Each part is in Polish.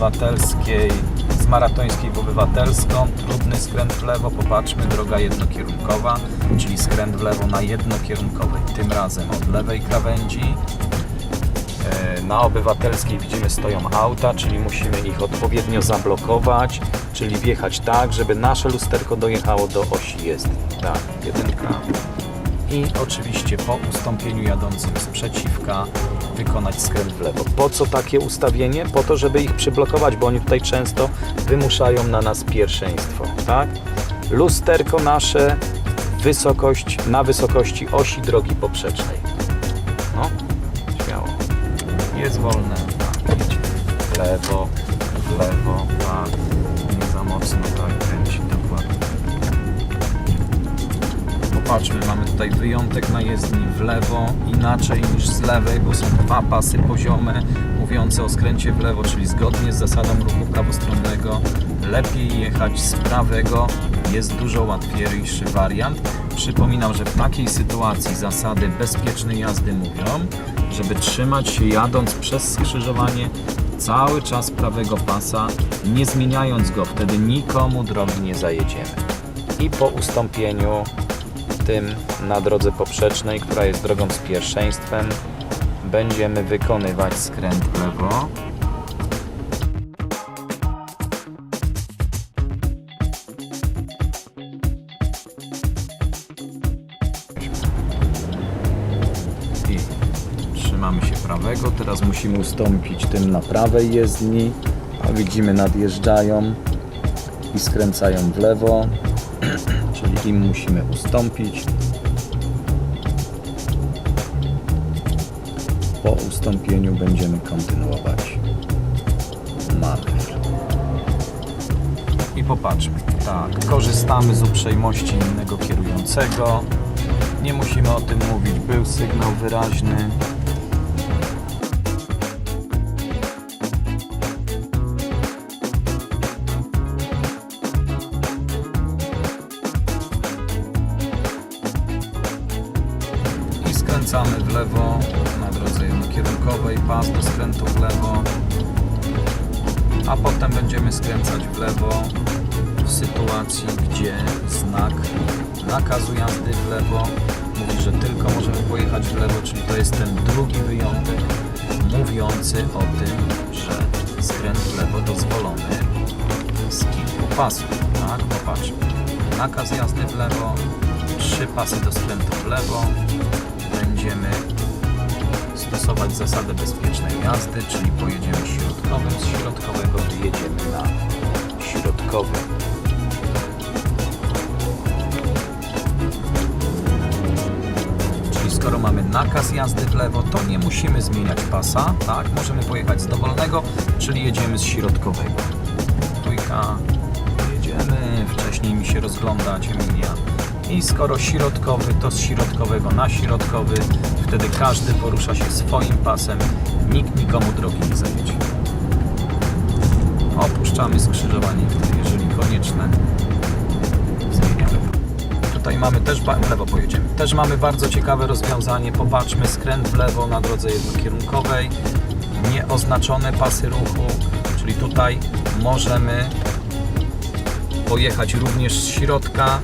obywatelskiej, z maratońskiej w obywatelską, trudny skręt w lewo, popatrzmy, droga jednokierunkowa, czyli skręt w lewo na jednokierunkowej, tym razem od lewej krawędzi. E, Na obywatelskiej widzimy stoją auta, czyli musimy ich odpowiednio zablokować, czyli wjechać tak, żeby nasze lusterko dojechało do osi jest. Tak, jedynka. I oczywiście po ustąpieniu jadącym sprzeciwka wykonać skręt w lewo. Po co takie ustawienie? Po to, żeby ich przyblokować, bo oni tutaj często wymuszają na nas pierwszeństwo, tak? Lusterko nasze wysokość, na wysokości osi drogi poprzecznej. No, śmiało. Jest wolne, tak, lewo, lewo, tak, nie za mocno, tak, kręci dokładnie. Popatrzmy, mamy tutaj wyjątek na jezdni w lewo, inaczej niż z lewej, bo są dwa pasy poziome mówiące o skręcie w lewo, czyli zgodnie z zasadą ruchu prawostronnego lepiej jechać z prawego, jest dużo łatwiejszy wariant. Przypominam, że w takiej sytuacji zasady bezpiecznej jazdy mówią, żeby trzymać się jadąc przez skrzyżowanie cały czas prawego pasa, nie zmieniając go, wtedy nikomu drogi nie zajedziemy. I po ustąpieniu tym na drodze poprzecznej, która jest drogą z pierwszeństwem, będziemy wykonywać skręt w lewo. I trzymamy się prawego. Teraz musimy ustąpić tym na prawej jezdni. A widzimy nadjeżdżają i skręcają w lewo czyli im musimy ustąpić. Po ustąpieniu będziemy kontynuować manewr. I popatrzmy, tak, korzystamy z uprzejmości innego kierującego. Nie musimy o tym mówić, był sygnał wyraźny. Skręcamy w lewo na drodze jednokierunkowej, pas do skrętu w lewo, a potem będziemy skręcać w lewo w sytuacji, gdzie znak nakazu jazdy w lewo mówi, że tylko możemy pojechać w lewo, czyli to jest ten drugi wyjątek mówiący o tym, że skręt w lewo dozwolony z kilku pasów, tak? Popatrzmy. Nakaz jazdy w lewo, trzy pasy do skrętu w lewo, będziemy stosować zasadę bezpiecznej jazdy, czyli pojedziemy środkowym, z środkowego wyjedziemy na środkowy. Czyli skoro mamy nakaz jazdy w lewo, to nie musimy zmieniać pasa, tak? Możemy pojechać z dowolnego, czyli jedziemy z środkowego. Trójka, jedziemy, wcześniej mi się rozglądać, Emilia. I skoro środkowy, to z środkowego na środkowy, wtedy każdy porusza się swoim pasem, nikt nikomu drogi nie zajedzie. Opuszczamy skrzyżowanie jeżeli konieczne. Zmieniamy. Tutaj mamy też, w lewo pojedziemy. Też mamy bardzo ciekawe rozwiązanie. Popatrzmy, skręt w lewo na drodze jednokierunkowej, nieoznaczone pasy ruchu, czyli tutaj możemy pojechać również z środka.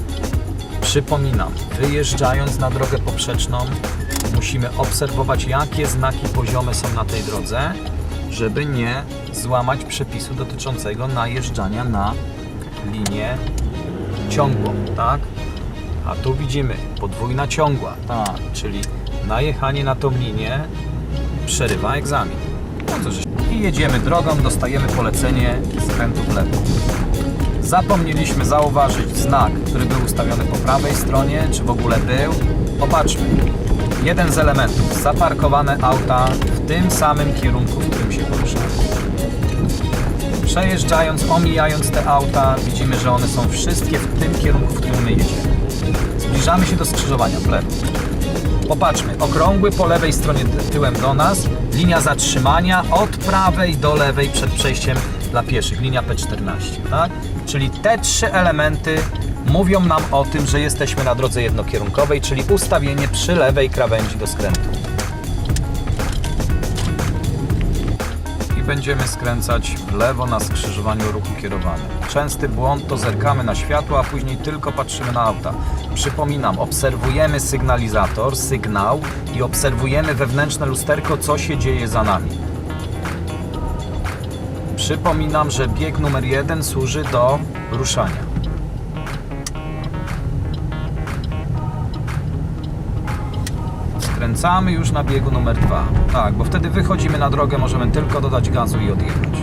Przypominam, wyjeżdżając na drogę poprzeczną, musimy obserwować, jakie znaki poziome są na tej drodze, żeby nie złamać przepisu dotyczącego najeżdżania na linię ciągłą, tak? A tu widzimy podwójna ciągła, tak, czyli najechanie na tą linię przerywa egzamin. No. I jedziemy drogą, dostajemy polecenie skrętu w lewo. Zapomnieliśmy zauważyć znak, który był ustawiony po prawej stronie, czy w ogóle był. Popatrzmy. Jeden z elementów. Zaparkowane auta w tym samym kierunku, w którym się poruszamy. Przejeżdżając, omijając te auta, widzimy, że one są wszystkie w tym kierunku, w którym my jedziemy. Zbliżamy się do skrzyżowania w lewo. Popatrzmy, okrągły po lewej stronie ty- tyłem do nas, linia zatrzymania od prawej do lewej przed przejściem dla pieszych, linia P14, tak? Czyli te trzy elementy mówią nam o tym, że jesteśmy na drodze jednokierunkowej, czyli ustawienie przy lewej krawędzi do skrętu. I będziemy skręcać w lewo na skrzyżowaniu ruchu kierowanym. Częsty błąd to zerkamy na światło, a później tylko patrzymy na auta. Przypominam, obserwujemy sygnalizator, sygnał i obserwujemy wewnętrzne lusterko, co się dzieje za nami. Przypominam, że bieg numer jeden służy do ruszania. Skręcamy już na biegu numer dwa. Tak, bo wtedy wychodzimy na drogę, możemy tylko dodać gazu i odjechać.